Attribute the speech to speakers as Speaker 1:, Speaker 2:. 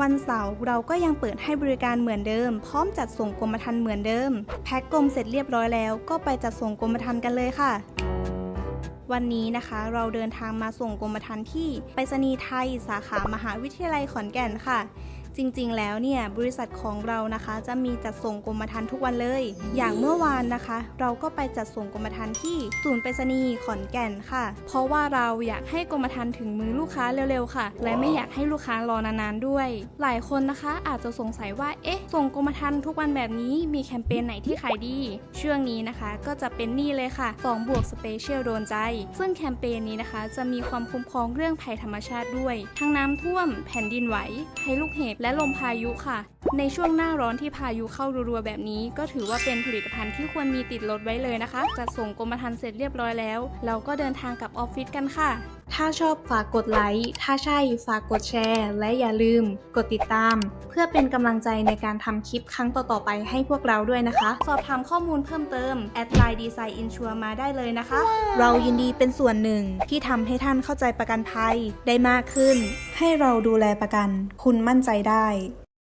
Speaker 1: วันเสาร์เราก็ยังเปิดให้บริการเหมือนเดิม พร้อมจัดส่งกรมธรรม์เหมือนเดิม แพ็คกรมเสร็จเรียบร้อยแล้วก็ไปจัดส่งกรมธรรม์กันเลยค่ะวันนี้นะคะเราเดินทางมาส่งกรมธรรม์ที่ไปรษณีย์ไทย สาขามหาวิทยาลัยขอนแก่นค่ะ จริงๆ แล้วเนี่ยบริษัทของเรานะคะจะมีจัดส่งกรมธรรม์ทุกวันเลย อย่างเมื่อวานนะคะ เราก็ไปจัดส่งกรมธรรม์ที่ศูนย์ไปรษณีย์ขอนแก่นค่ะ เพราะว่าเราอยากให้กรมธรรม์ถึงมือลูกค้าเร็วๆค่ะ และไม่อยากให้ลูกค้ารอนานๆด้วย หลายคนนะคะอาจจะสงสัยว่าเอ๊ะส่งกรมธรรม์ทุกวันแบบนี้มีแคมเปญไหนที่ขายดี ช่วงนี้นะคะก็จะเป็นนี่เลยค่ะ2บวกสเปเชียลโดนใจ ซึ่งแคมเปญนี้นะคะ จะมีความคุ้มครองเรื่องภัยธรรมชาติด้วย ทั้งน้ำท่วมแผ่นดินไหวภัยลูกเห็บและลมพายุค่ะ ในช่วงหน้าร้อนที่พายุเข้ารัวๆแบบนี้ ก็ถือว่าเป็นผลิตภัณฑ์ที่ควรมีติดรถไว้เลยนะคะจัดส่งกรมธรรม์เสร็จเรียบร้อยแล้ว เราก็เดินทางกลับออฟฟิศกันค่ะ ถ้าชอบฝากกดไลค์ ถ้าใช่ฝากกดแชร์ และอย่าลืม กดติดตาม เพื่อเป็นกำลังใจในการทำคลิปครั้งต่อๆไปให้พวกเราด้วยนะคะ สอบถามข้อมูลเพิ่มเติมแอดไลน์ดีไซน์อินชัวมาได้เลยนะคะ เรายินดีเป็นส่วนหนึ่งที่ทำให้ท่านเข้าใจประกันภัยได้มากขึ้น ให้เราดูแลประกัน คุณมั่นใจได้